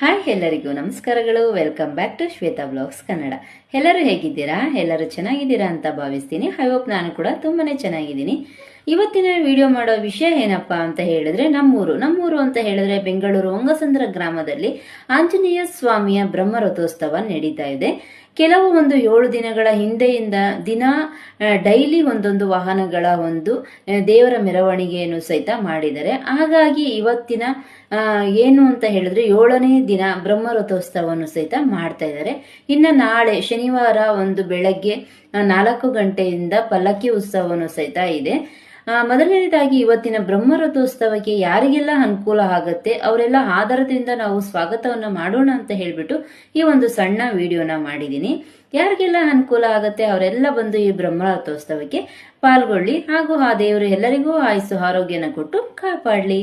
Hi, ಎಲ್ಲರಿಗೂ ನಮಸ್ಕಾರಗಳು. Welcome back to Shwetha blogs Kannada. ಎಲ್ಲರೂ ಹೇಗಿದ್ದೀರಾ? ಎಲ್ಲರೂ ಚೆನ್ನಾಗಿದ್ದೀರಾ ಅಂತ ಭಾವಿಸ್ತೀನಿ. ಐ ಹೋಪ್ ನಾನು ಕೂಡ ತುಂಬಾ ಚೆನ್ನಾಗಿದ್ದೀನಿ. ಇವತ್ತಿನ ವಿಡಿಯೋ ಮಾಡೋ ವಿಷಯ ಏನಪ್ಪಾ ಅಂತ ಹೇಳಿದ್ರೆ ನಮ್ಮೂರು. ನಮ್ಮೂರು ಅಂತ ಹೇಳಿದ್ರೆ ಬೆಂಗಳೂರು ಹೊಂಗಸಂದ್ರ ಗ್ರಾಮದಲ್ಲಿ ಆಂಜನೇಯ ಸ್ವಾಮಿಯ ಬ್ರಹ್ಮರಥೋತ್ಸವ ನಡೀತಾ ಇದೆ. ಕೆಲವು ಒಂದು ಏಳು ದಿನಗಳ ಹಿಂದೆಯಿಂದ ದಿನ ಡೈಲಿ ಒಂದೊಂದು ವಾಹನಗಳ ಒಂದು ದೇವರ ಮೆರವಣಿಗೆಯನ್ನು ಸಹಿತ ಮಾಡಿದ್ದಾರೆ. ಹಾಗಾಗಿ ಇವತ್ತಿನ ಏನು ಅಂತ ಹೇಳಿದ್ರೆ ಏಳನೇ ದಿನ ಬ್ರಹ್ಮರಥೋತ್ಸವವನ್ನು ಸಹಿತ ಮಾಡ್ತಾ ಇದ್ದಾರೆ. ಇನ್ನು ನಾಳೆ ಶನಿವಾರ ಒಂದು ಬೆಳಗ್ಗೆ ನಾಲ್ಕು ಗಂಟೆಯಿಂದ ಪಲ್ಲಕ್ಕಿ ಉತ್ಸವವನ್ನು ಸಹಿತ ಇದೆ. ಮೊದಲನೇದಾಗಿ ಇವತ್ತಿನ ಬ್ರಹ್ಮರಥೋತ್ಸವಕ್ಕೆ ಯಾರಿಗೆಲ್ಲ ಅನುಕೂಲ ಆಗತ್ತೆ, ಅವರೆಲ್ಲ ಆಧಾರದಿಂದ ನಾವು ಸ್ವಾಗತವನ್ನ ಮಾಡೋಣ ಅಂತ ಹೇಳ್ಬಿಟ್ಟು ಈ ಒಂದು ಸಣ್ಣ ವಿಡಿಯೋನ ಮಾಡಿದ್ದೀನಿ ಯಾರಿಗೆಲ್ಲ ಅನುಕೂಲ ಆಗತ್ತೆ, ಅವರೆಲ್ಲ ಬಂದು ಈ ಬ್ರಹ್ಮರಥೋತ್ಸವಕ್ಕೆ ಪಾಲ್ಗೊಳ್ಳಿ ಹಾಗೂ ಆ ದೇವರು ಎಲ್ಲರಿಗೂ ಆಯುಸ್ಸು ಆರೋಗ್ಯನ ಕೊಟ್ಟು ಕಾಪಾಡಲಿ.